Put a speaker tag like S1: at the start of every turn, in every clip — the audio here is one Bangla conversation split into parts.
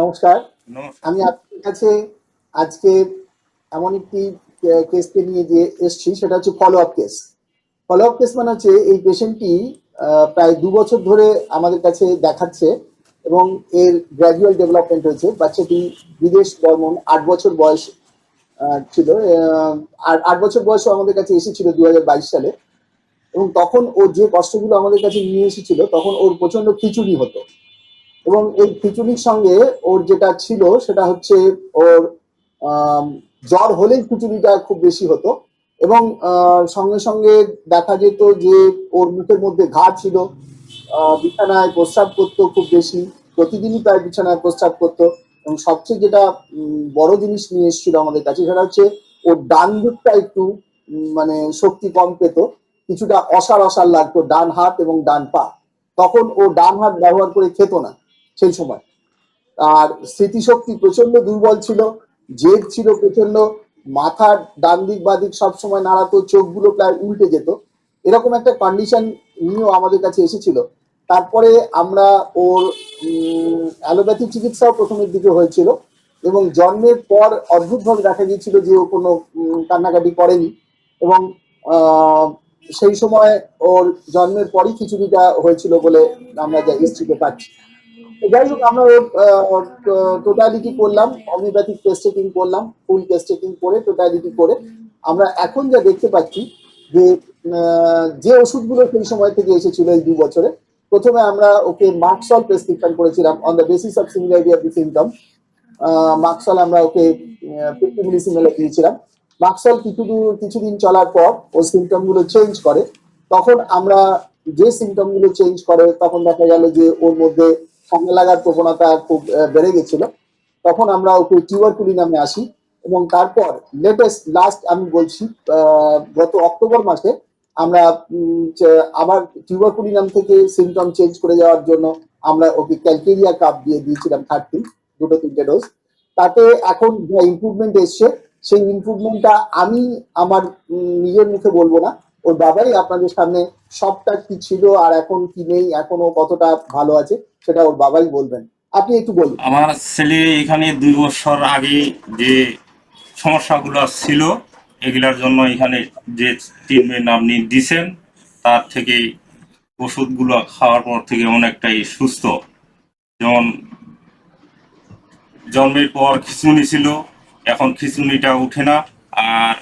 S1: নমস্কার। আমি আপনার কাছে আজকে এমন একটি কেসকে নিয়ে যে এসছি সেটা হচ্ছে follow up case follow up case মানে হচ্ছে এই পেশেন্টটি প্রায় দু বছর ধরে আমাদের কাছে দেখাচ্ছে এবং এর গ্র্যাজুয়াল ডেভেলপমেন্ট হয়েছে। বাচ্চাটি বিদেশ বর্মন আট বছর বয়স ছিল আর আট বছর বয়সে আমাদের কাছে এসেছিল দু হাজার বাইশ সালে। এবং তখন ও যে কষ্টগুলো আমাদের কাছে নিয়ে এসেছিল তখন ওর প্রচণ্ড খিচুড়ি হতো। এবং এই খিচুড়ির সঙ্গে ওর যেটা ছিল সেটা হচ্ছে ওর জ্বর হলেই খিচুড়িটা খুব বেশি হতো। এবং সঙ্গে সঙ্গে দেখা যেত যে ওর মুখের মধ্যে ঘা ছিল। বিছানায় প্রস্রাব করতো খুব বেশি। প্রতিদিনই প্রায় বিছানায় প্রস্রাব করতো। এবং সবচেয়ে যেটা বড় জিনিস নিয়ে এসেছিল আমাদের কাছে সেটা হচ্ছে ওর ডান দিকটা একটু মানে শক্তি কম পেত। কিছুটা অসার অসার লাগতো ডান হাত এবং ডান পা। তখন ও ডান হাত ব্যবহার করে খেত না। সেই সময়। আর স্মৃতিশক্তি প্রচণ্ড দুর্বল ছিল, জেদ ছিল প্রচণ্ড মাথার ডান দিক বা দিক সবসময় নাড়াতো, চোখগুলো প্রায় উল্টে যেত। এরকম একটা কন্ডিশন নিয়েও আমাদের কাছে এসেছিল। তারপরে আমরা ওর অ্যালোপ্যাথি চিকিৎসাও প্রথমের দিকে হয়েছিল এবং জন্মের পর অদ্ভুতভাবে দেখা গিয়েছিল যে ও কোনো কান্নাকাটি করেনি এবং সেই সময় ওর জন্মের পরই খিচুড়িটা হয়েছিল বলে আমরা যা হিস্ট্রিতে পাচ্ছি। যাই হোক, আমরা ওর টোটালিটি করলাম হোমিওপ্যাথিক টেস্ট চেকিং করলাম ফুল টেস্ট চেকিং করে টোটালিটি করে। আমরা এখন যা দেখতে পাচ্ছি যে যে ওষুধগুলো সেই সময় থেকে এসেছিল এই দু বছরে, প্রথমে আমরা ওকে মার্কসল প্রেসক্রিপশন করেছিলাম on the basis of similarity of the symptom Merc sol আমরা ওকে ফিফটি মিলিসিমেলে দিয়েছিলাম। মার্কসল কিছু কিছুদিন চলার পর ও সিমটমগুলো চেঞ্জ করে। তখন আমরা যে সিমটমগুলো চেঞ্জ করে, তখন দেখা গেল যে ওর মধ্যে ঠান্ডা লাগার প্রবণতা খুব বেড়ে গেছিল। তখন আমরা ওকে টিউবারকুলি নামে আসি এবং তারপর লেটেস্ট, লাস্ট আমি বলছি গত অক্টোবর মাসে আমরা আবার টিউবারকুলি নাম থেকে সিমটম চেঞ্জ করে যাওয়ার জন্য আমরা ওকে ক্যালকেরিয়া কাপ দিয়ে দিয়েছিলাম থার্টি, দুটো, তিনটে ডোজ। তাতে এখন যা ইমপ্রুভমেন্ট এসছে, সেই ইমপ্রুভমেন্টটা আমি আমার নিজের মুখে বলব না। ওর বাবাই আপনাদের সামনে সবটা কি ছিল আর এখন কি নেই, এখনও কতটা ভালো আছে, সেটা ওর বাবাই বলবেন। আপনি একটু বলুন।
S2: আমার ছেলে এখানে দুই বছর আগে যে সমস্যাগুলো ছিল, এগুলার জন্য এখানে যে ট্রিটমেন্ট আপনি দিছেন, তার থেকে ওষুধগুলো খাওয়ার পর থেকে অনেকটাই সুস্থ। যেমন জন্মের পর খিচুনি ছিল, এখন খিচুনিটা উঠে না, আর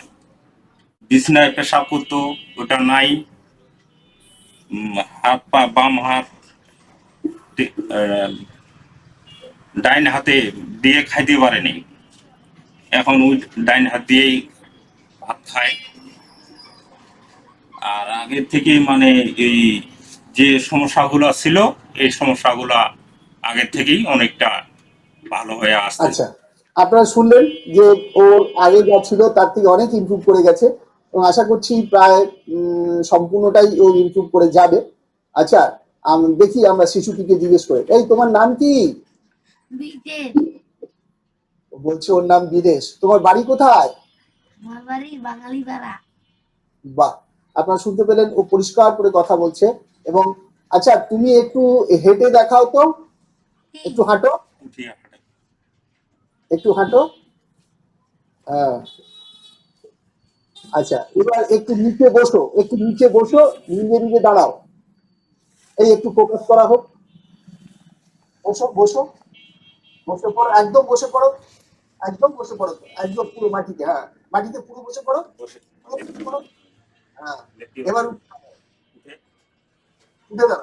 S2: বিছনায় পেশাব করতো ওটা নাই। হাত পা, বাম হাত ডাইন হাতে দিয়ে খাইতে পারেনি। এখন ওই ডাইন হাত দিয়েই ভাত খায়। আর আগের থেকে মানে এই যে সমস্যাগুলো ছিল, এই সমস্যাগুলো আগের থেকেই অনেকটা ভালো হয়ে আসছে।
S1: আচ্ছা আপনারা শুনলেন যে ওর আগে যা ছিল তার থেকে অনেক ইমপ্রুভ করে গেছে। এবং আশা করছি প্রায় উম, সম্পূর্ণটাই ও ইমপ্রুভ করে যাবে। আচ্ছা আম- দেখি আমরা শিশুটিকে জিজ্ঞেস করে। এই তোমার নাম কি? বলছে ওর নাম বিদেশ। তোমার বাড়ি কোথায়? বাহ আপনারা শুনতে পেলেন ও পরিষ্কার করে কথা বলছে। এবং আচ্ছা তুমি একটু হেঁটে দেখাও তো। একটু হাঁটো। একটু হাঁটো। হ্যাঁ। আচ্ছা এবার একটু নিচে বসো একটু নিচে বসো নিজে নিজে দাঁড়াও। এই একটু ফোকাস করা হোক। বসো বসো। বসে পড়ো একদম বসে পড়ো। একদম বসে পড়ো একদম পুরো মাটিতে হ্যাঁ। মাটিতে পুরো বসে পড়ো। হ্যাঁ এবার
S2: উঠে।
S1: দাঁড়াও।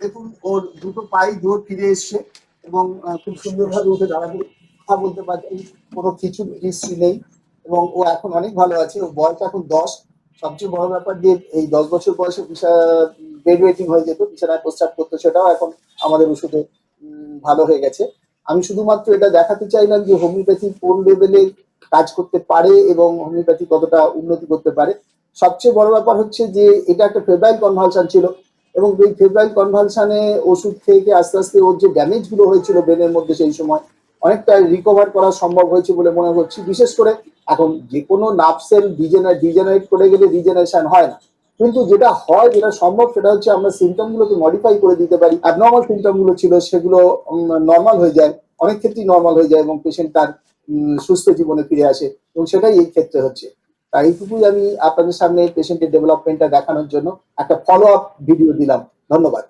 S1: দেখুন ওর দুটো পাই জোর ফিরে এসছে এবং খুব সুন্দরভাবে উঠে দাঁড়াবে। কথা বলতে পারছি। কোনো কিছু হিস্ট্রি নেই এবং ও এখন অনেক ভালো আছে। ওর বয়স এখন দশ। সবচেয়ে বড় ব্যাপার যে এই দশ বছর বয়সে ওয়েটিং হয়ে যেত বিছানায় প্রস্তাব করতো, সেটাও এখন আমাদের ওষুধে ভালো হয়ে গেছে। আমি শুধুমাত্র এটা দেখাতে চাইলাম যে হোমিওপ্যাথি কোন লেভেলে কাজ করতে পারে এবং হোমিওপ্যাথি কতটা উন্নতি করতে পারে। সবচেয়ে বড় ব্যাপার হচ্ছে যে এটা একটা ফেব্রাইল কনভালশন ছিল এবং এই ফেব্রাইল কনভালশনে ওষুধ খেয়ে আস্তে আস্তে ওর যে ড্যামেজগুলো হয়েছিল ব্রেনের মধ্যে সেই সময় অনেকটা রিকভার করা সম্ভব হয়েছে বলে মনে করছি। বিশেষ করে এখন যে কোনো নার্ভ সেল ডিজেনারেট করে গেলে রিজেনারেশন হয় না। কিন্তু যেটা হয়, যেটা সম্ভব, সেটা হচ্ছে আমরা সিমটম গুলোকে মডিফাই করে দিতে পারি। অ্যাবনর্মাল সিমটমগুলো ছিল, সেগুলো নর্মাল হয়ে যায়। অনেক ক্ষেত্রেই নর্মাল হয়ে যায় এবং পেশেন্ট তার সুস্থ জীবনে ফিরে আসে এবং সেটাই এই ক্ষেত্রে হচ্ছে। তাই এইটুকুই আমি আপনাদের সামনে পেশেন্টের ডেভেলপমেন্টটা দেখানোর জন্য একটা ফলো আপ ভিডিও দিলাম। ধন্যবাদ।